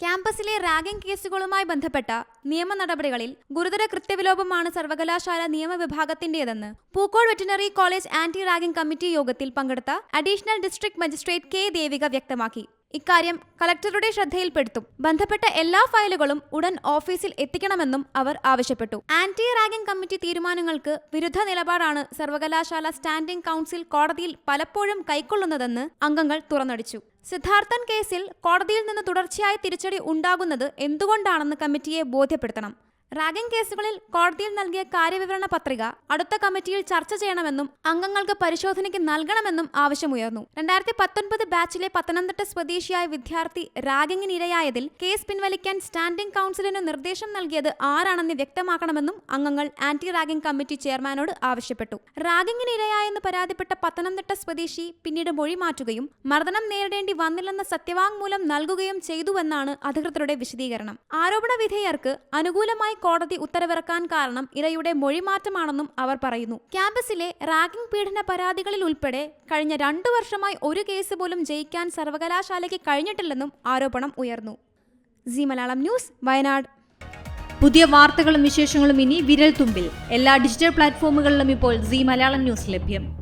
ക്യാമ്പസിലെ ragging കേസുകളുമായി ബന്ധപ്പെട്ട നിയമ നടപടികളിൽ ഗുരുതര കൃത്യവിലോപമാണ് സർവകലാശാല നിയമവിഭാഗത്തിന്റേതെന്ന് Pookode veterinary college anti ragging committee യോഗത്തിൽ പങ്കെടുത്ത additional district magistrate K Devika വ്യക്തമാക്കി. ഇക്കാര്യം കളക്ടറുടെ ശ്രദ്ധയിൽപ്പെടുത്തും. ബന്ധപ്പെട്ട എല്ലാ ഫയലുകളും ഉടൻ ഓഫീസിൽ എത്തിക്കണമെന്നും അവർ ആവശ്യപ്പെട്ടു. ആന്റി റാഗിംഗ് കമ്മിറ്റി തീരുമാനങ്ങൾക്ക് വിരുദ്ധ നിലപാടാണ് സർവകലാശാല സ്റ്റാൻഡിംഗ് കൗൺസിൽ കോടതിയിൽ പലപ്പോഴും കൈക്കൊള്ളുന്നതെന്ന് അംഗങ്ങൾ തുറന്നടിച്ചു. സിദ്ധാർത്ഥൻ കേസിൽ കോടതിയിൽ നിന്ന് തുടർച്ചയായ തിരിച്ചടി ഉണ്ടാകുന്നത് എന്തുകൊണ്ടാണെന്ന് കമ്മിറ്റിയെ ബോധ്യപ്പെടുത്തണം. റാഗിംഗ് കേസുകളിൽ കോടതിയിൽ നൽകിയ കാര്യവിവരണ പത്രിക അടുത്ത കമ്മിറ്റിയിൽ ചർച്ച ചെയ്യണമെന്നും അംഗങ്ങൾക്ക് പരിശോധനയ്ക്ക് നൽകണമെന്നും ആവശ്യമുയർന്നു. രണ്ടായിരത്തി പത്തൊൻപത് ബാച്ചിലെ പത്തനംതിട്ട സ്വദേശിയായ വിദ്യാർത്ഥി റാഗിങ്ങിനിരയായതിൽ കേസ് പിൻവലിക്കാൻ സ്റ്റാൻഡിംഗ് കൗൺസിലിന് നിർദ്ദേശം നൽകിയത് ആരാണെന്ന് വ്യക്തമാക്കണമെന്നും അംഗങ്ങൾ ആന്റി റാഗിംഗ് കമ്മിറ്റി ചെയർമാനോട് ആവശ്യപ്പെട്ടു. റാഗിംഗിന് ഇരയായെന്ന് പരാതിപ്പെട്ട പത്തനംതിട്ട സ്വദേശി പിന്നീട് മൊഴി മാറ്റുകയും മർദ്ദനം നേരിടേണ്ടി വന്നില്ലെന്ന സത്യവാങ്മൂലം നൽകുകയും ചെയ്തുവെന്നാണ് അധികൃതരുടെ വിശദീകരണം. ആരോപണ വിധേയർക്ക് അനുകൂലമായി കോടതി ഉത്തരവിറക്കാൻ കാരണം ഇരയുടെ മൊഴിമാറ്റമാണെന്നും അവർ പറയുന്നു. ക്യാമ്പസിലെ റാഗിംഗ് പീഡന പരാതികളിൽ ഉൾപ്പെടെ കഴിഞ്ഞ രണ്ടു വർഷമായി ഒരു കേസ് പോലും ജയിക്കാൻ സർവകലാശാലയ്ക്ക് കഴിഞ്ഞിട്ടില്ലെന്നും ആരോപണം ഉയർന്നു. C Malayalam news Wayanad. പുതിയ വാർത്തകളും വിശേഷങ്ങളും ഇനി വിരൽ തുമ്പിൽ എല്ലാ ഡിജിറ്റൽ പ്ലാറ്റ്ഫോമുകളിലും ഇപ്പോൾ സി മലയാളം ന്യൂസ് ലഭ്യം.